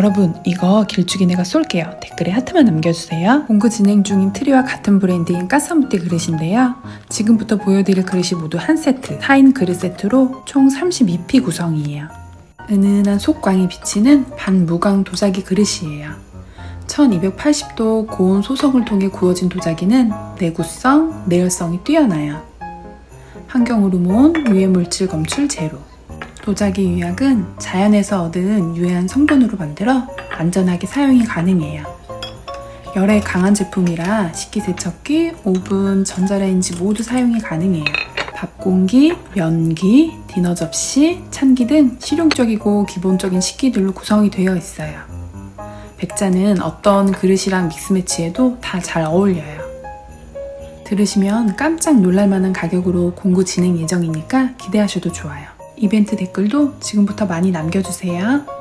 여러분 이거 길쭉이 내가 쏠게요. 댓글에 하트만 남겨주세요. 공구 진행 중인 트리와 같은 브랜드인 까사무띠 그릇인데요. 지금부터 보여드릴 그릇이 모두 한 세트 4인 그릇 세트로 총 32피 구성이에요. 은은한 속광이 비치는 반무광 도자기 그릇이에요. 1280도 고온 소성을 통해 구워진 도자기는 내구성, 내열성이 뛰어나요. 환경 호르몬, 유해 물질 검출 제로. 도자기 유약은 자연에서 얻은 유해한 성분으로 만들어 안전하게 사용이 가능해요. 열에 강한 제품이라 식기세척기, 오븐, 전자레인지 모두 사용이 가능해요. 밥 공기, 면기, 디너 접시, 찬기 등 실용적이고 기본적인 식기들로 구성이 되어 있어요. 백자는 어떤 그릇이랑 믹스매치해도 다 잘 어울려요. 들으시면 깜짝 놀랄만한 가격으로 공구 진행 예정이니까 기대하셔도 좋아요. 이벤트 댓글도 지금부터 많이 남겨주세요.